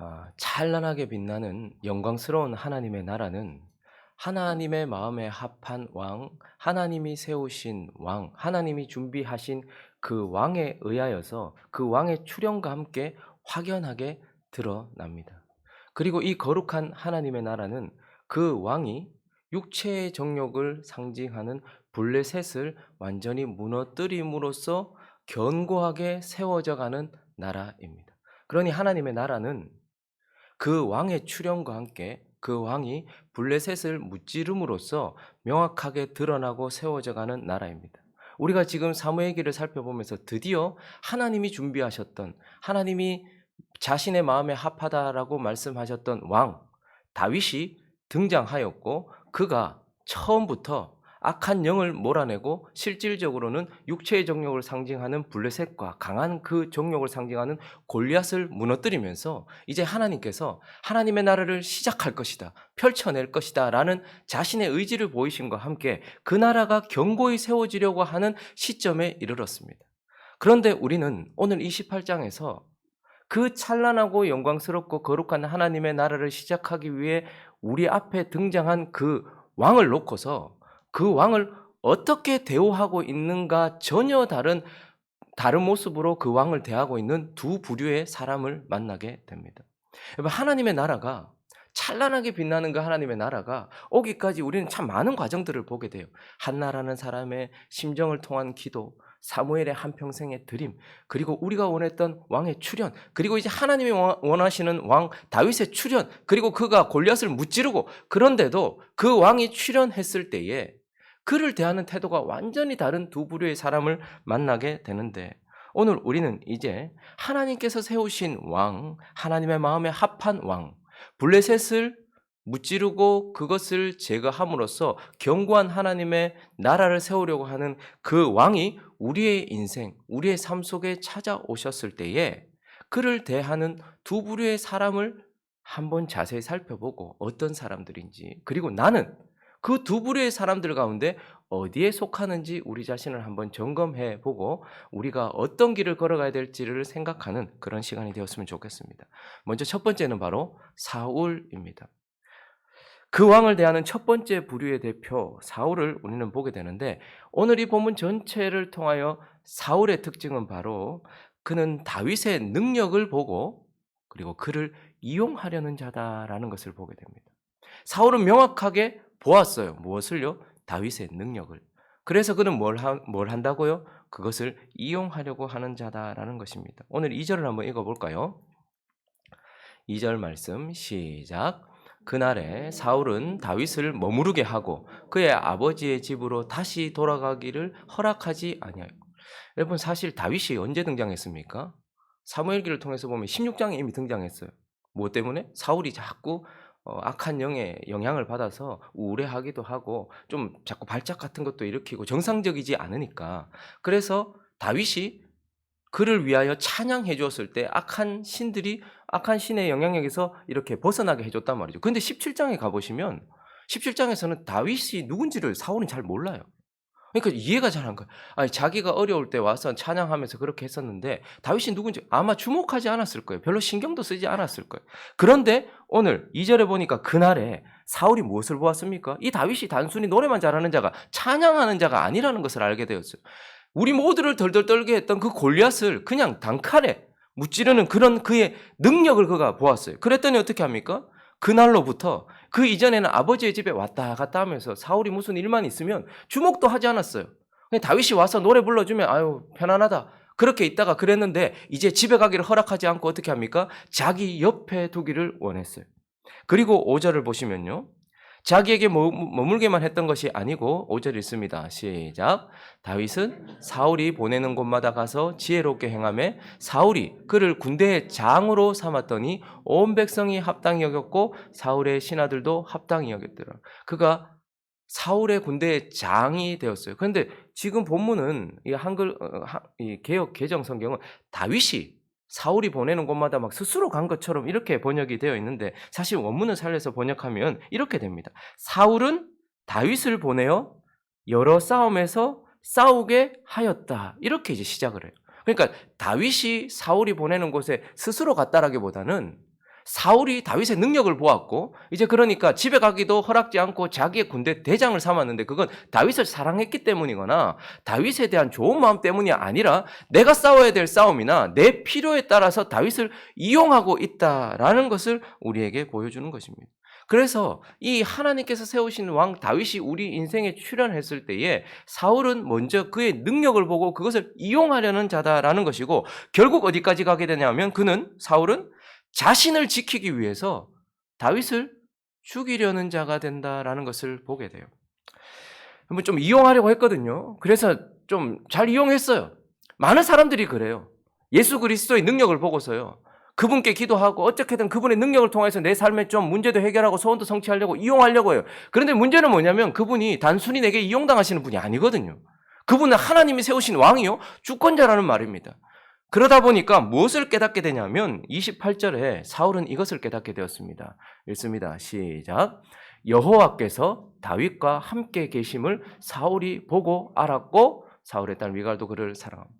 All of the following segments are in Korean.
아, 찬란하게 빛나는 영광스러운 하나님의 나라는 하나님의 마음에 합한 왕, 하나님이 세우신 왕, 하나님이 준비하신 그 왕에 의하여서 그 왕의 출현과 함께 확연하게 드러납니다. 그리고 이 거룩한 하나님의 나라는 그 왕이 육체의 정욕을 상징하는 블레셋을 완전히 무너뜨림으로써 견고하게 세워져 가는 나라입니다. 그러니 하나님의 나라는 그 왕의 출현과 함께 그 왕이 블레셋을 무찌름으로써 명확하게 드러나고 세워져 가는 나라입니다. 우리가 지금 사무엘기를 살펴보면서 드디어 하나님이 준비하셨던 하나님이 자신의 마음에 합하다라고 말씀하셨던 왕 다윗이 등장하였고 그가 처음부터 악한 영을 몰아내고 실질적으로는 육체의 정욕을 상징하는 블레셋과 강한 그 정욕을 상징하는 골리앗을 무너뜨리면서 이제 하나님께서 하나님의 나라를 시작할 것이다. 펼쳐낼 것이다 라는 자신의 의지를 보이신과 함께 그 나라가 견고히 세워지려고 하는 시점에 이르렀습니다. 그런데 우리는 오늘 28장에서 그 찬란하고 영광스럽고 거룩한 하나님의 나라를 시작하기 위해 우리 앞에 등장한 그 왕을 놓고서 그 왕을 어떻게 대우하고 있는가 전혀 다른 다른 모습으로 그 왕을 대하고 있는 두 부류의 사람을 만나게 됩니다. 하나님의 나라가 찬란하게 빛나는 그 하나님의 나라가 오기까지 우리는 참 많은 과정들을 보게 돼요. 한나라는 사람의 심정을 통한 기도, 사무엘의 한평생의 드림, 그리고 우리가 원했던 왕의 출현, 그리고 이제 하나님이 원하시는 왕 다윗의 출현, 그리고 그가 골리앗을 무찌르고 그런데도 그 왕이 출현했을 때에 그를 대하는 태도가 완전히 다른 두 부류의 사람을 만나게 되는데 오늘 우리는 이제 하나님께서 세우신 왕, 하나님의 마음에 합한 왕, 블레셋을 무찌르고 그것을 제거함으로써 견고한 하나님의 나라를 세우려고 하는 그 왕이 우리의 인생, 우리의 삶 속에 찾아오셨을 때에 그를 대하는 두 부류의 사람을 한번 자세히 살펴보고 어떤 사람들인지 그리고 나는 그 두 부류의 사람들 가운데 어디에 속하는지 우리 자신을 한번 점검해 보고 우리가 어떤 길을 걸어가야 될지를 생각하는 그런 시간이 되었으면 좋겠습니다. 먼저 첫 번째는 바로 사울입니다. 그 왕을 대하는 첫 번째 부류의 대표 사울을 우리는 보게 되는데 오늘 이 본문 전체를 통하여 사울의 특징은 바로 그는 다윗의 능력을 보고 그리고 그를 이용하려는 자다라는 것을 보게 됩니다. 사울은 명확하게 보았어요. 무엇을요? 다윗의 능력을. 그래서 그는 뭘, 하, 뭘 한다고요? 그것을 이용하려고 하는 자다라는 것입니다. 오늘 2절을 한번 읽어볼까요? 2절 말씀 시작. 그날에 사울은 다윗을 머무르게 하고 그의 아버지의 집으로 다시 돌아가기를 허락하지 아니하여. 여러분 사실 다윗이 언제 등장했습니까? 사무엘기를 통해서 보면 16장에 이미 등장했어요. 뭐 때문에? 사울이 자꾸 어, 악한 영의 영향을 받아서 우울해하기도 하고 좀 자꾸 발작 같은 것도 일으키고 정상적이지 않으니까 그래서 다윗이 그를 위하여 찬양해 주었을 때 악한 신들이 악한 신의 영향력에서 이렇게 벗어나게 해 줬단 말이죠. 근데 17장에 가 보시면 17장에서는 다윗이 누군지를 사울은 잘 몰라요. 그러니까 이해가 잘 안 가요. 아니, 자기가 어려울 때 와서 찬양하면서 그렇게 했었는데 다윗이 누군지 아마 주목하지 않았을 거예요. 별로 신경도 쓰지 않았을 거예요. 그런데 오늘 2절에 보니까 그날에 사울이 무엇을 보았습니까? 이 다윗이 단순히 노래만 잘하는 자가 찬양하는 자가 아니라는 것을 알게 되었어요. 우리 모두를 덜덜 떨게 했던 그 골리앗을 그냥 단칼에 무찌르는 그런 그의 능력을 그가 보았어요. 그랬더니 어떻게 합니까? 그날로부터 그 이전에는 아버지의 집에 왔다 갔다 하면서 사울이 무슨 일만 있으면 주목도 하지 않았어요. 다윗이 와서 노래 불러주면 아유 편안하다. 그렇게 있다가 그랬는데 이제 집에 가기를 허락하지 않고 어떻게 합니까? 자기 옆에 두기를 원했어요. 그리고 5절을 보시면요. 자기에게 머물게만 했던 것이 아니고 5절 있습니다. 시작. 다윗은 사울이 보내는 곳마다 가서 지혜롭게 행함에 사울이 그를 군대의 장으로 삼았더니 온 백성이 합당히 여겼고 사울의 신하들도 합당히 여겼더라. 그가 사울의 군대의 장이 되었어요. 그런데 지금 본문은 이 한글 어, 이 개혁 개정 성경은 다윗이 사울이 보내는 곳마다 막 스스로 간 것처럼 이렇게 번역이 되어 있는데 사실 원문을 살려서 번역하면 이렇게 됩니다. 사울은 다윗을 보내어 여러 싸움에서 싸우게 하였다. 이렇게 이제 시작을 해요. 그러니까 다윗이 사울이 보내는 곳에 스스로 갔다라기보다는 사울이 다윗의 능력을 보았고 이제 그러니까 집에 가기도 허락지 않고 자기의 군대 대장을 삼았는데 그건 다윗을 사랑했기 때문이거나 다윗에 대한 좋은 마음 때문이 아니라 내가 싸워야 될 싸움이나 내 필요에 따라서 다윗을 이용하고 있다라는 것을 우리에게 보여주는 것입니다. 그래서 이 하나님께서 세우신 왕 다윗이 우리 인생에 출현했을 때에 사울은 먼저 그의 능력을 보고 그것을 이용하려는 자다라는 것이고 결국 어디까지 가게 되냐면 그는 사울은 자신을 지키기 위해서 다윗을 죽이려는 자가 된다라는 것을 보게 돼요. 한번 좀 이용하려고 했거든요. 그래서 좀 잘 이용했어요. 많은 사람들이 그래요. 예수 그리스도의 능력을 보고서요. 그분께 기도하고 어떻게든 그분의 능력을 통해서 내 삶에 좀 문제도 해결하고 소원도 성취하려고 이용하려고 해요. 그런데 문제는 뭐냐면 그분이 단순히 내게 이용당하시는 분이 아니거든요. 그분은 하나님이 세우신 왕이요. 주권자라는 말입니다. 그러다 보니까 무엇을 깨닫게 되냐면 28절에 사울은 이것을 깨닫게 되었습니다. 읽습니다. 시작. 여호와께서 다윗과 함께 계심을 사울이 보고 알았고 사울의 딸 미갈도 그를 사랑합니다.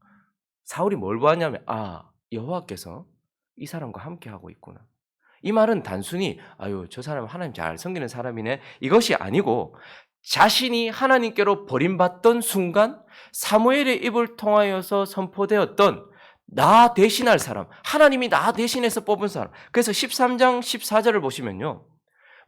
사울이 뭘 보았냐면 아 여호와께서 이 사람과 함께 하고 있구나. 이 말은 단순히 아유 저 사람 하나님 잘 섬기는 사람이네 이것이 아니고 자신이 하나님께로 버림받던 순간 사무엘의 입을 통하여서 선포되었던 나 대신할 사람, 하나님이 나 대신해서 뽑은 사람. 그래서 13장 14절을 보시면요.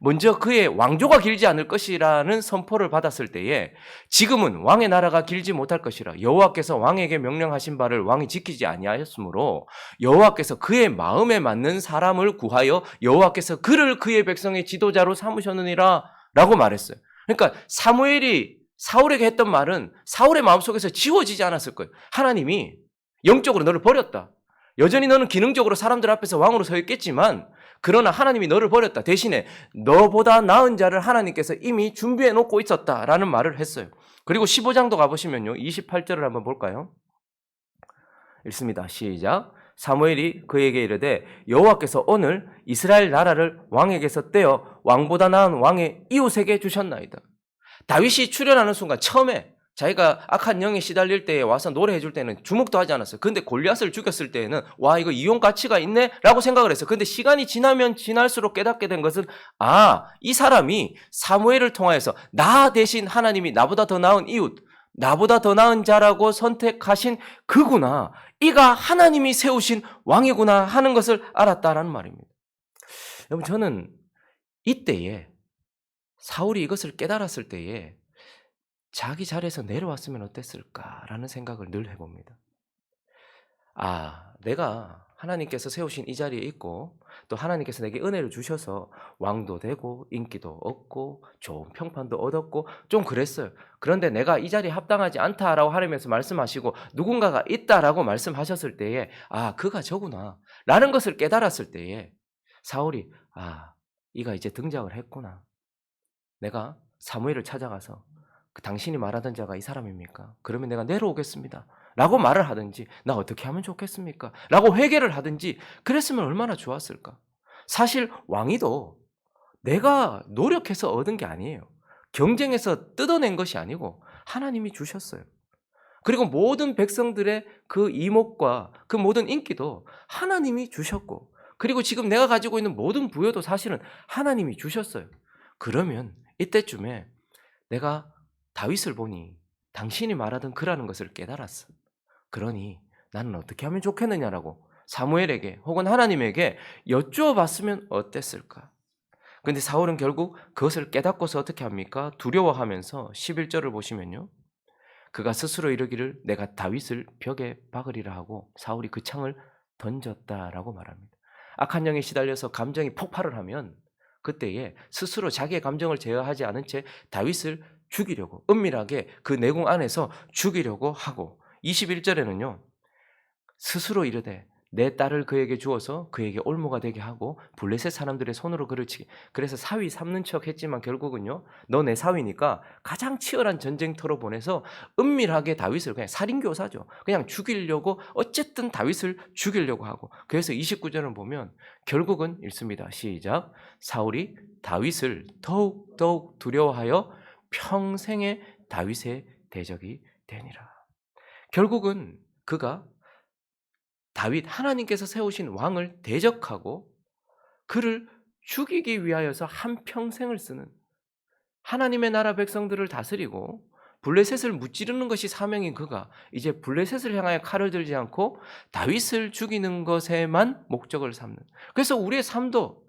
먼저 그의 왕조가 길지 않을 것이라는 선포를 받았을 때에 지금은 왕의 나라가 길지 못할 것이라 여호와께서 왕에게 명령하신 바를 왕이 지키지 아니하였으므로 여호와께서 그의 마음에 맞는 사람을 구하여 여호와께서 그를 그의 백성의 지도자로 삼으셨느니라 라고 말했어요. 그러니까 사무엘이 사울에게 했던 말은 사울의 마음속에서 지워지지 않았을 거예요. 하나님이 영적으로 너를 버렸다. 여전히 너는 기능적으로 사람들 앞에서 왕으로 서 있겠지만 그러나 하나님이 너를 버렸다. 대신에 너보다 나은 자를 하나님께서 이미 준비해 놓고 있었다라는 말을 했어요. 그리고 15장도 가보시면요. 28절을 한번 볼까요? 읽습니다. 시작. 사무엘이 그에게 이르되 여호와께서 오늘 이스라엘 나라를 왕에게서 떼어 왕보다 나은 왕의 이웃에게 주셨나이다. 다윗이 출현하는 순간 처음에 자기가 악한 영에 시달릴 때에 와서 노래해 줄 때는 주목도 하지 않았어요. 근데 골리앗을 죽였을 때에는 와 이거 이용 가치가 있네라고 생각을 했어요. 근데 시간이 지나면 지날수록 깨닫게 된 것은 아, 이 사람이 사무엘을 통하여서 나 대신 하나님이 나보다 더 나은 이웃, 나보다 더 나은 자라고 선택하신 그구나. 이가 하나님이 세우신 왕이구나 하는 것을 알았다라는 말입니다. 여러분 저는 이때에 사울이 이것을 깨달았을 때에 자기 자리에서 내려왔으면 어땠을까라는 생각을 늘 해봅니다. 아, 내가 하나님께서 세우신 이 자리에 있고 또 하나님께서 내게 은혜를 주셔서 왕도 되고 인기도 얻고 좋은 평판도 얻었고 좀 그랬어요. 그런데 내가 이 자리에 합당하지 않다라고 하나님께서 말씀하시고 누군가가 있다라고 말씀하셨을 때에 아, 그가 저구나 라는 것을 깨달았을 때에 사울이 아, 이가 이제 등장을 했구나. 내가 사무엘을 찾아가서 그 당신이 말하던 자가 이 사람입니까? 그러면 내가 내려오겠습니다. 라고 말을 하든지, 나 어떻게 하면 좋겠습니까? 라고 회개를 하든지, 그랬으면 얼마나 좋았을까? 사실 왕이도 내가 노력해서 얻은 게 아니에요. 경쟁에서 뜯어낸 것이 아니고 하나님이 주셨어요. 그리고 모든 백성들의 그 이목과 그 모든 인기도 하나님이 주셨고, 그리고 지금 내가 가지고 있는 모든 부여도 사실은 하나님이 주셨어요. 그러면 이때쯤에 내가 다윗을 보니 당신이 말하던 그라는 것을 깨달았어. 그러니 나는 어떻게 하면 좋겠느냐라고 사무엘에게 혹은 하나님에게 여쭈어봤으면 어땠을까? 근데 사울은 결국 그것을 깨닫고서 어떻게 합니까? 두려워하면서 11절을 보시면요. 그가 스스로 이르기를 내가 다윗을 벽에 박으리라 하고 사울이 그 창을 던졌다라고 말합니다. 악한 영에 시달려서 감정이 폭발을 하면 그때에 스스로 자기의 감정을 제어하지 않은 채 다윗을 죽이려고 은밀하게 그 내공 안에서 죽이려고 하고 21절에는요. 스스로 이르되 내 딸을 그에게 주어서 그에게 올무가 되게 하고 블레셋 사람들의 손으로 그를 치게. 그래서 사위 삼는 척 했지만 결국은요. 너 내 사위니까 가장 치열한 전쟁터로 보내서 은밀하게 다윗을 그냥 살인교사죠. 그냥 죽이려고 어쨌든 다윗을 죽이려고 하고. 그래서 29절을 보면 결국은 읽습니다. 시작. 사울이 다윗을 더욱 더욱 두려워하여 평생의 다윗의 대적이 되니라. 결국은 그가 다윗 하나님께서 세우신 왕을 대적하고 그를 죽이기 위하여서 한 평생을 쓰는 하나님의 나라 백성들을 다스리고 블레셋을 무찌르는 것이 사명인 그가 이제 블레셋을 향하여 칼을 들지 않고 다윗을 죽이는 것에만 목적을 삼는. 그래서 우리의 삶도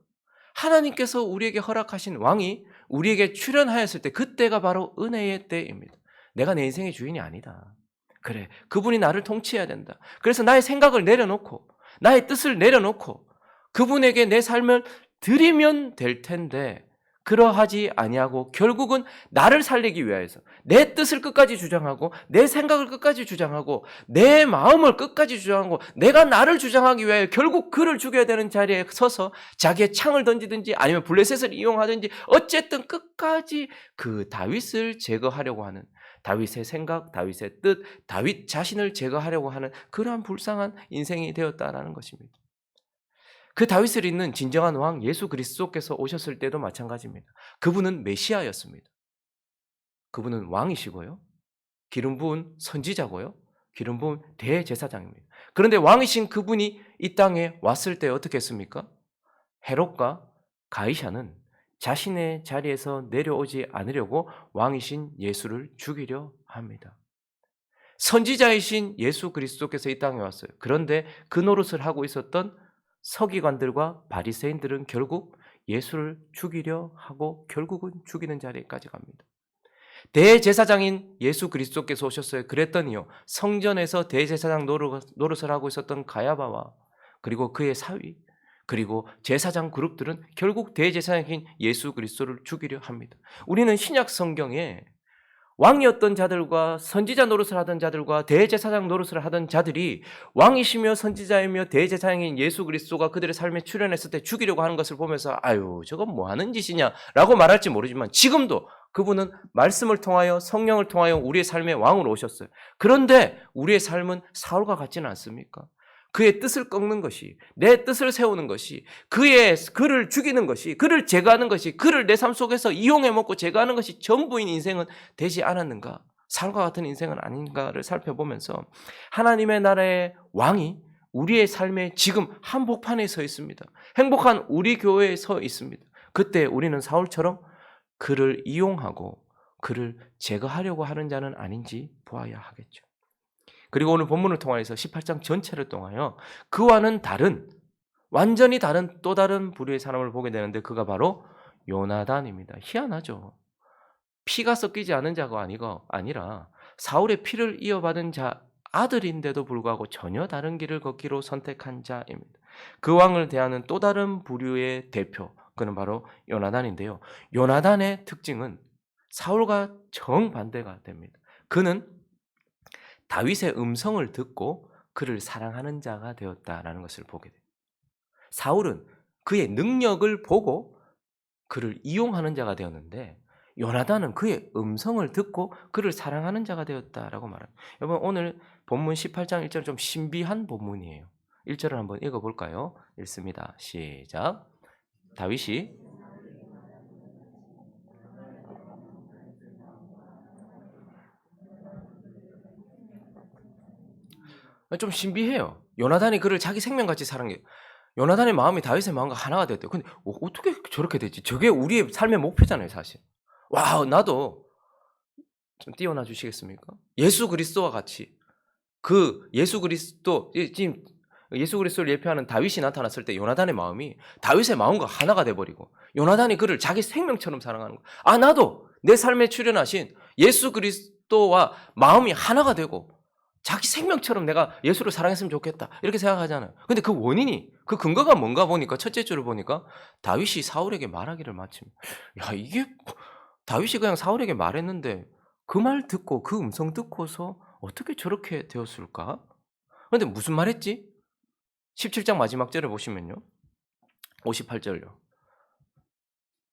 하나님께서 우리에게 허락하신 왕이 우리에게 출연하였을 때 그때가 바로 은혜의 때입니다. 내가 내 인생의 주인이 아니다. 그래. 그분이 나를 통치해야 된다. 그래서 나의 생각을 내려놓고 나의 뜻을 내려놓고 그분에게 내 삶을 드리면 될 텐데 그러하지 아니하고 결국은 나를 살리기 위하여서 내 뜻을 끝까지 주장하고 내 생각을 끝까지 주장하고 내 마음을 끝까지 주장하고 내가 나를 주장하기 위하여 결국 그를 죽여야 되는 자리에 서서 자기의 창을 던지든지 아니면 블레셋을 이용하든지 어쨌든 끝까지 그 다윗을 제거하려고 하는 다윗의 생각, 다윗의 뜻, 다윗 자신을 제거하려고 하는 그러한 불쌍한 인생이 되었다라는 것입니다. 그 다윗을 잇는 진정한 왕 예수 그리스도께서 오셨을 때도 마찬가지입니다. 그분은 메시아였습니다. 그분은 왕이시고요. 기름 부은 선지자고요. 기름 부은 대제사장입니다. 그런데 왕이신 그분이 이 땅에 왔을 때 어떻게 했습니까? 헤롯과 가이샤는 자신의 자리에서 내려오지 않으려고 왕이신 예수를 죽이려 합니다. 선지자이신 예수 그리스도께서 이 땅에 왔어요. 그런데 그 노릇을 하고 있었던 서기관들과 바리새인들은 결국 예수를 죽이려 하고 결국은 죽이는 자리까지 갑니다. 대제사장인 예수 그리스도께서 오셨어요. 그랬더니요. 성전에서 대제사장 노릇을 하고 있었던 가야바와 그리고 그의 사위 그리고 제사장 그룹들은 결국 대제사장인 예수 그리스도를 죽이려 합니다. 우리는 신약 성경에 왕이었던 자들과 선지자 노릇을 하던 자들과 대제사장 노릇을 하던 자들이 왕이시며 선지자이며 대제사장인 예수 그리스도가 그들의 삶에 출연했을 때 죽이려고 하는 것을 보면서 아유 저건 뭐 하는 짓이냐라고 말할지 모르지만 지금도 그분은 말씀을 통하여 성령을 통하여 우리의 삶의 왕으로 오셨어요. 그런데 우리의 삶은 사울과 같지는 않습니까? 그의 뜻을 꺾는 것이, 내 뜻을 세우는 것이, 그의, 그를 죽이는 것이, 그를 제거하는 것이, 그를 내 삶 속에서 이용해 먹고 제거하는 것이 전부인 인생은 되지 않았는가? 삶과 같은 인생은 아닌가를 살펴보면서 하나님의 나라의 왕이 우리의 삶에 지금 한복판에 서 있습니다. 행복한 우리 교회에 서 있습니다. 그때 우리는 사울처럼 그를 이용하고 그를 제거하려고 하는 자는 아닌지 보아야 하겠죠. 그리고 오늘 본문을 통하여서 18장 전체를 통하여 그와는 다른 완전히 다른 또 다른 부류의 사람을 보게 되는데 그가 바로 요나단입니다. 희한하죠. 피가 섞이지 않은 자가 아니고 아니라 사울의 피를 이어받은 자 아들인데도 불구하고 전혀 다른 길을 걷기로 선택한 자입니다. 그 왕을 대하는 또 다른 부류의 대표 그는 바로 요나단인데요. 요나단의 특징은 사울과 정반대가 됩니다. 그는 다윗의 음성을 듣고 그를 사랑하는 자가 되었다라는 것을 보게 돼요. 사울은 그의 능력을 보고 그를 이용하는 자가 되었는데 요나단은 그의 음성을 듣고 그를 사랑하는 자가 되었다라고 말합니다. 여러분 오늘 본문 18장 1절 좀 신비한 본문이에요. 1절을 한번 읽어 볼까요? 읽습니다. 시작. 다윗이 좀 신비해요. 요나단이 그를 자기 생명같이 사랑해. 요나단의 마음이 다윗의 마음과 하나가 됐대요. 근데 어, 떻게 저렇게 됐지? 저게 우리의 삶의 목표잖아요, 사실. 와, 나도 좀 띄워놔 주시겠습니까? 예수 그리스도와 같이 그 예수 그리스도 지금 예수 그리스도를 예표하는 다윗이 나타났을 때 요나단의 마음이 다윗의 마음과 하나가 돼 버리고 요나단이 그를 자기 생명처럼 사랑하는 거. 아, 나도 내 삶에 출연하신 예수 그리스도와 마음이 하나가 되고 자기 생명처럼 내가 예수를 사랑했으면 좋겠다. 이렇게 생각하잖아요. 근데 그 원인이, 그 근거가 뭔가 보니까, 첫째 줄을 보니까, 다윗이 사울에게 말하기를 마침, 야, 이게, 다윗이 그냥 사울에게 말했는데, 그 말 듣고, 그 음성 듣고서 어떻게 저렇게 되었을까? 근데 무슨 말 했지? 17장 마지막 절을 보시면요. 58절요.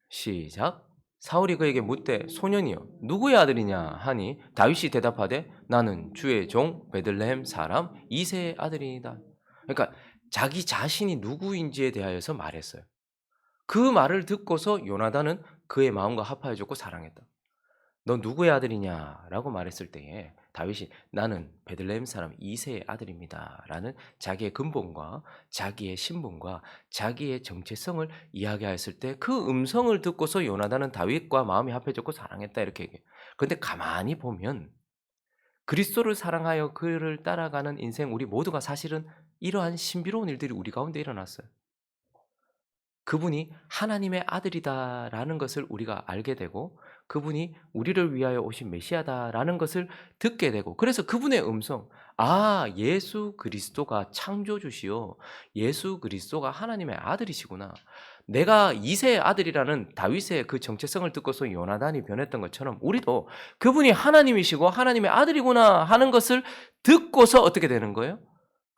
시작. 사울이 그에게 묻되 소년이여 누구의 아들이냐 하니 다윗이 대답하되 나는 주의 종 베들레헴 사람 이세의 아들이다. 그러니까 자기 자신이 누구인지에 대하여서 말했어요. 그 말을 듣고서 요나단은 그의 마음과 합하여졌고 사랑했다. 너 누구의 아들이냐라고 말했을 때에 다윗이 나는 베들레헴 사람 이세의 아들입니다라는 자기의 근본과 자기의 신분과 자기의 정체성을 이야기하였을 때 그 음성을 듣고서 요나단은 다윗과 마음이 합해졌고 사랑했다 이렇게 얘기해. 그런데 가만히 보면 그리스도를 사랑하여 그를 따라가는 인생 우리 모두가 사실은 이러한 신비로운 일들이 우리 가운데 일어났어요. 그분이 하나님의 아들이다라는 것을 우리가 알게 되고 그분이 우리를 위하여 오신 메시아다라는 것을 듣게 되고 그래서 그분의 음성 아 예수 그리스도가 창조주시요 예수 그리스도가 하나님의 아들이시구나 내가 이세의 아들이라는 다윗의 그 정체성을 듣고서 요나단이 변했던 것처럼 우리도 그분이 하나님이시고 하나님의 아들이구나 하는 것을 듣고서 어떻게 되는 거예요?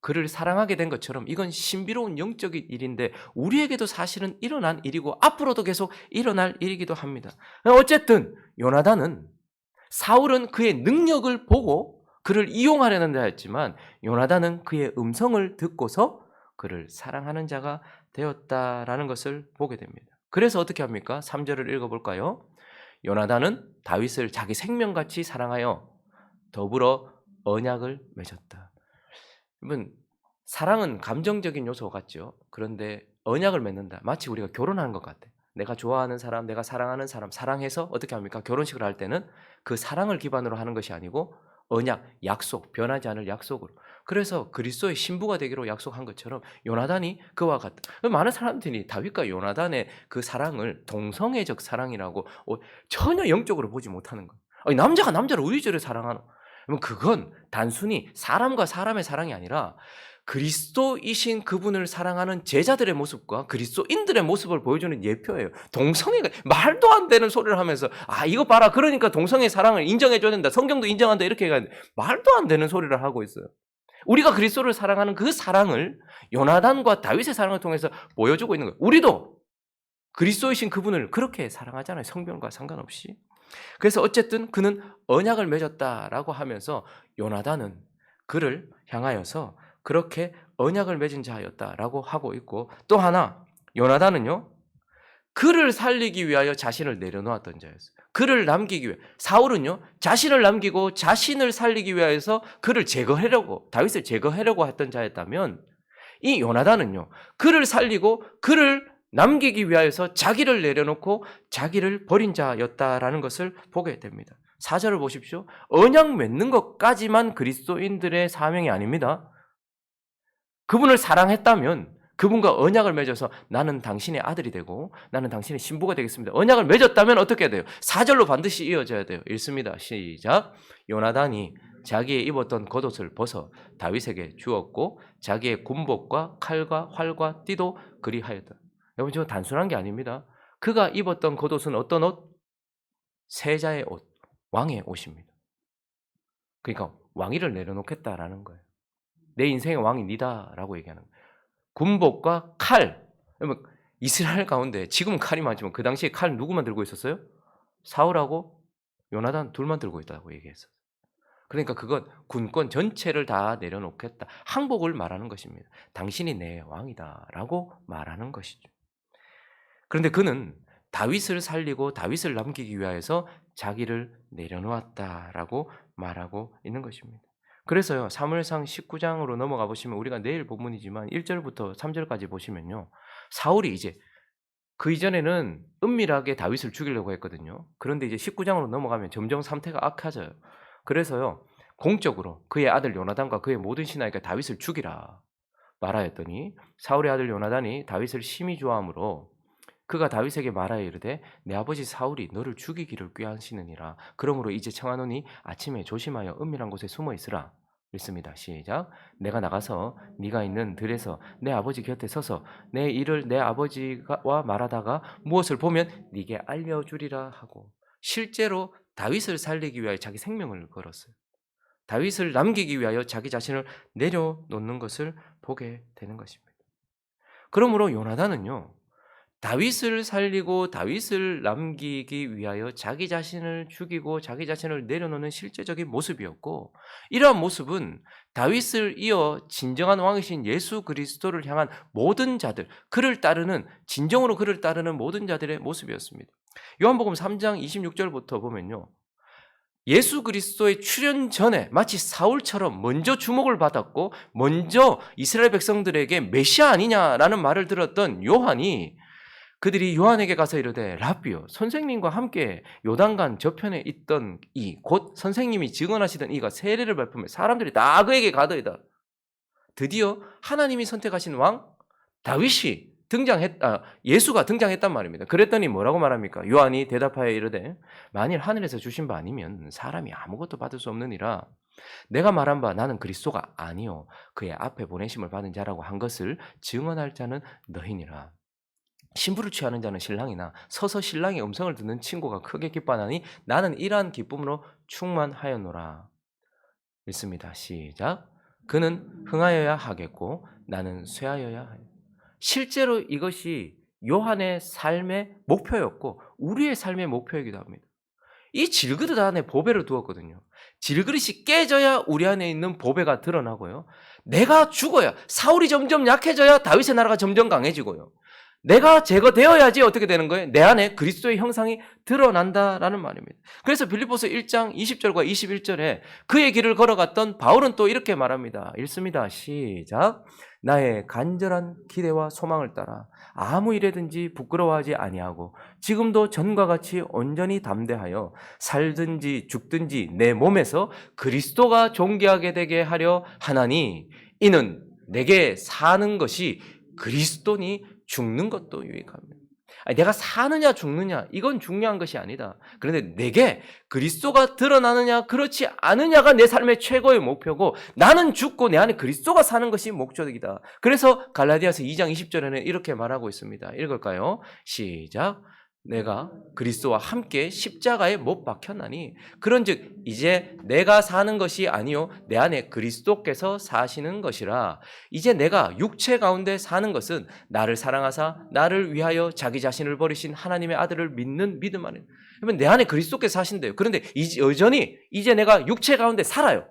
그를 사랑하게 된 것처럼 이건 신비로운 영적인 일인데 우리에게도 사실은 일어난 일이고 앞으로도 계속 일어날 일이기도 합니다. 어쨌든 요나단은 사울은 그의 능력을 보고 그를 이용하려는 자였지만 요나단은 그의 음성을 듣고서 그를 사랑하는 자가 되었다라는 것을 보게 됩니다. 그래서 어떻게 합니까? 3절을 읽어볼까요? 요나단은 다윗을 자기 생명같이 사랑하여 더불어 언약을 맺었다. 여러분 사랑은 감정적인 요소 같죠. 그런데 언약을 맺는다. 마치 우리가 결혼하는 것 같아. 내가 좋아하는 사람, 내가 사랑하는 사람, 사랑해서 어떻게 합니까? 결혼식을 할 때는 그 사랑을 기반으로 하는 것이 아니고 언약, 약속, 변하지 않을 약속으로. 그래서 그리스도의 신부가 되기로 약속한 것처럼 요나단이 그와 같다. 많은 사람들이 다윗과 요나단의 그 사랑을 동성애적 사랑이라고 어, 전혀 영적으로 보지 못하는 거예요. 남자가 남자를 의지를 사랑하노. 그러면 그건 단순히 사람과 사람의 사랑이 아니라 그리스도이신 그분을 사랑하는 제자들의 모습과 그리스도인들의 모습을 보여주는 예표예요. 동성애가 말도 안 되는 소리를 하면서 아 이거 봐라 그러니까 동성애 사랑을 인정해줘야 된다. 성경도 인정한다 이렇게 해가 말도 안 되는 소리를 하고 있어요. 우리가 그리스도를 사랑하는 그 사랑을 요나단과 다윗의 사랑을 통해서 보여주고 있는 거예요. 우리도 그리스도이신 그분을 그렇게 사랑하잖아요. 성별과 상관없이. 그래서 어쨌든 그는 언약을 맺었다라고 하면서 요나단은 그를 향하여서 그렇게 언약을 맺은 자였다라고 하고 있고 또 하나 요나단은요 그를 살리기 위하여 자신을 내려놓았던 자였어요. 그를 남기기 위해 사울은요 자신을 남기고 자신을 살리기 위하여서 그를 제거하려고 다윗을 제거하려고 했던 자였다면 이 요나단은요 그를 살리고 그를 남기기 위하여서 자기를 내려놓고 자기를 버린 자였다라는 것을 보게 됩니다. 사절을 보십시오. 언약 맺는 것까지만 그리스도인들의 사명이 아닙니다. 그분을 사랑했다면 그분과 언약을 맺어서 나는 당신의 아들이 되고 나는 당신의 신부가 되겠습니다. 언약을 맺었다면 어떻게 돼요? 사절로 반드시 이어져야 돼요. 읽습니다. 시작. 요나단이 자기의 입었던 겉옷을 벗어 다윗에게 주었고 자기의 군복과 칼과 활과 띠도 그리하였다. 여러분 지금 단순한 게 아닙니다. 그가 입었던 겉옷은 어떤 옷? 세자의 옷, 왕의 옷입니다. 그러니까 왕위를 내려놓겠다라는 거예요. 내 인생의 왕이 니다라고 얘기하는 거예요. 군복과 칼. 이스라엘 가운데 지금은 칼이 많지만 그 당시에 칼 누구만 들고 있었어요? 사울하고 요나단 둘만 들고 있다고 얘기했어요. 그러니까 그건 군권 전체를 다 내려놓겠다. 항복을 말하는 것입니다. 당신이 내 왕이다라고 말하는 것이죠. 그런데 그는 다윗을 살리고 다윗을 남기기 위하여서 자기를 내려놓았다라고 말하고 있는 것입니다. 그래서요. 사무엘상 19장으로 넘어가 보시면 우리가 내일 본문이지만 1절부터 3절까지 보시면요. 사울이 이제 그 이전에는 은밀하게 다윗을 죽이려고 했거든요. 그런데 이제 19장으로 넘어가면 점점 상태가 악해져요. 그래서요. 공적으로 그의 아들 요나단과 그의 모든 신하에게 다윗을 죽이라 말하였더니 사울의 아들 요나단이 다윗을 심히 좋아하므로 그가 다윗에게 말하여 이르되 내 아버지 사울이 너를 죽이기를 꾀하시느니라. 그러므로 이제 청하노니 아침에 조심하여 은밀한 곳에 숨어 있으라. 읽습니다. 시작 내가 나가서 네가 있는 들에서 내 아버지 곁에 서서 내 일을 내 아버지와 말하다가 무엇을 보면 네게 알려주리라 하고 실제로 다윗을 살리기 위하여 자기 생명을 걸었어요. 다윗을 남기기 위하여 자기 자신을 내려놓는 것을 보게 되는 것입니다. 그러므로 요나단은요 다윗을 살리고 다윗을 남기기 위하여 자기 자신을 죽이고 자기 자신을 내려놓는 실제적인 모습이었고 이러한 모습은 다윗을 이어 진정한 왕이신 예수 그리스도를 향한 모든 자들 그를 따르는 진정으로 그를 따르는 모든 자들의 모습이었습니다. 요한복음 3장 26절부터 보면요. 예수 그리스도의 출현 전에 마치 사울처럼 먼저 주목을 받았고 먼저 이스라엘 백성들에게 메시아 아니냐라는 말을 들었던 요한이 그들이 요한에게 가서 이르되 라비요 선생님과 함께 요단강 저편에 있던 이 곧 선생님이 증언하시던 이가 세례를 발품해 사람들이 다 그에게 가더이다. 드디어 하나님이 선택하신 왕 다윗이 등장했 아, 예수가 등장했단 말입니다. 그랬더니 뭐라고 말합니까? 요한이 대답하여 이르되 만일 하늘에서 주신 바 아니면 사람이 아무것도 받을 수 없느니라. 내가 말한 바 나는 그리스도가 아니요 그의 앞에 보내심을 받은 자라고 한 것을 증언할 자는 너희니라. 신부를 취하는 자는 신랑이나 서서 신랑의 음성을 듣는 친구가 크게 기뻐하니 나는 이러한 기쁨으로 충만하였노라. 읽습니다. 시작. 그는 흥하여야 하겠고 나는 쇠하여야 하여. 실제로 이것이 요한의 삶의 목표였고 우리의 삶의 목표이기도 합니다. 이 질그릇 안에 보배를 두었거든요. 질그릇이 깨져야 우리 안에 있는 보배가 드러나고요. 내가 죽어야 사울이 점점 약해져야 다윗의 나라가 점점 강해지고요. 내가 제거되어야지 어떻게 되는 거예요? 내 안에 그리스도의 형상이 드러난다라는 말입니다. 그래서 빌립보서 1장 20절과 21절에 그의 길을 걸어갔던 바울은 또 이렇게 말합니다. 읽습니다. 시작. 나의 간절한 기대와 소망을 따라 아무 일에든지 부끄러워하지 아니하고 지금도 전과 같이 온전히 담대하여 살든지 죽든지 내 몸에서 그리스도가 존귀하게 되게 하려 하나니 이는 내게 사는 것이 그리스도니 죽는 것도 유익합니다. 아니, 내가 사느냐 죽느냐 이건 중요한 것이 아니다. 그런데 내게 그리스도가 드러나느냐 그렇지 않느냐가 내 삶의 최고의 목표고 나는 죽고 내 안에 그리스도가 사는 것이 목적이다. 그래서 갈라디아서 2장 20절에는 이렇게 말하고 있습니다. 읽을까요? 시작. 내가 그리스도와 함께 십자가에 못 박혔나니 그런즉 이제 내가 사는 것이 아니요 내 안에 그리스도께서 사시는 것이라. 이제 내가 육체 가운데 사는 것은 나를 사랑하사 나를 위하여 자기 자신을 버리신 하나님의 아들을 믿는 믿음 안에 그러면 내 안에 그리스도께서 사신대요. 그런데 여전히 이제 내가 육체 가운데 살아요.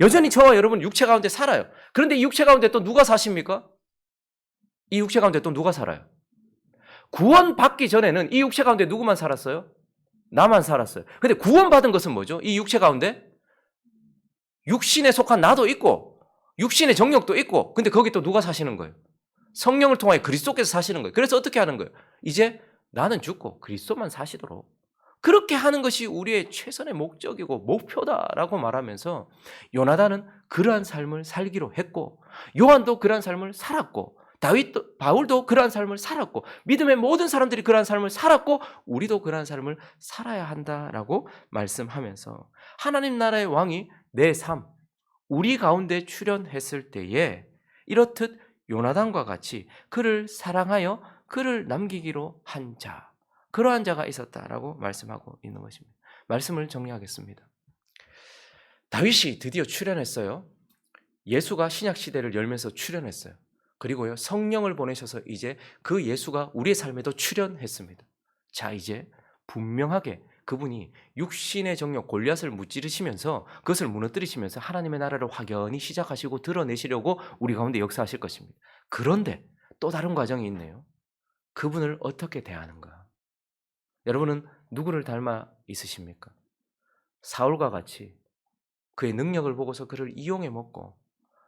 여전히 저와 여러분 육체 가운데 살아요. 그런데 이 육체 가운데 또 누가 사십니까? 이 육체 가운데 또 누가 살아요? 구원받기 전에는 이 육체 가운데 누구만 살았어요? 나만 살았어요. 근데 구원받은 것은 뭐죠? 이 육체 가운데 육신에 속한 나도 있고 육신의 정력도 있고 근데 거기 또 누가 사시는 거예요? 성령을 통하여 그리스도께서 사시는 거예요. 그래서 어떻게 하는 거예요? 이제 나는 죽고 그리스도만 사시도록 그렇게 하는 것이 우리의 최선의 목적이고 목표다라고 말하면서 요나단은 그러한 삶을 살기로 했고 요한도 그러한 삶을 살았고 다윗도 바울도 그러한 삶을 살았고 믿음의 모든 사람들이 그러한 삶을 살았고 우리도 그러한 삶을 살아야 한다라고 말씀하면서 하나님 나라의 왕이 내 삶, 우리 가운데 출현했을 때에 이렇듯 요나단과 같이 그를 사랑하여 그를 남기기로 한 자, 그러한 자가 있었다라고 말씀하고 있는 것입니다. 말씀을 정리하겠습니다. 다윗이 드디어 출현했어요. 예수가 신약 시대를 열면서 출현했어요. 그리고요, 성령을 보내셔서 이제 그 예수가 우리의 삶에도 출현했습니다. 자, 이제 분명하게 그분이 육신의 정력 골리앗을 무찌르시면서 그것을 무너뜨리시면서 하나님의 나라를 확연히 시작하시고 드러내시려고 우리 가운데 역사하실 것입니다. 그런데 또 다른 과정이 있네요. 그분을 어떻게 대하는가? 여러분은 누구를 닮아 있으십니까? 사울과 같이 그의 능력을 보고서 그를 이용해 먹고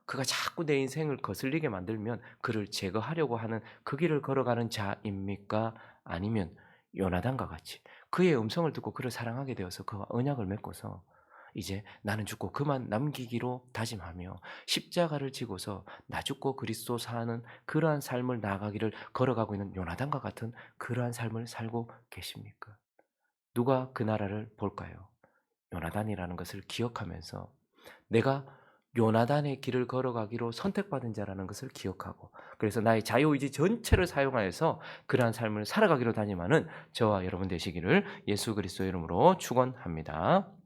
그가 자꾸 내 인생을 거슬리게 만들면 그를 제거하려고 하는 그 길을 걸어가는 자입니까? 아니면 요나단과 같이 그의 음성을 듣고 그를 사랑하게 되어서 그와 언약을 맺고서 이제 나는 죽고 그만 남기기로 다짐하며 십자가를 지고서 나 죽고 그리스도 사는 그러한 삶을 나아가기를 걸어가고 있는 요나단과 같은 그러한 삶을 살고 계십니까? 누가 그 나라를 볼까요? 요나단이라는 것을 기억하면서 내가 요나단의 길을 걸어가기로 선택받은 자라는 것을 기억하고 그래서 나의 자유의지 전체를 사용하여서 그러한 삶을 살아가기로 다짐하는 저와 여러분 되시기를 예수 그리스도 이름으로 축원합니다.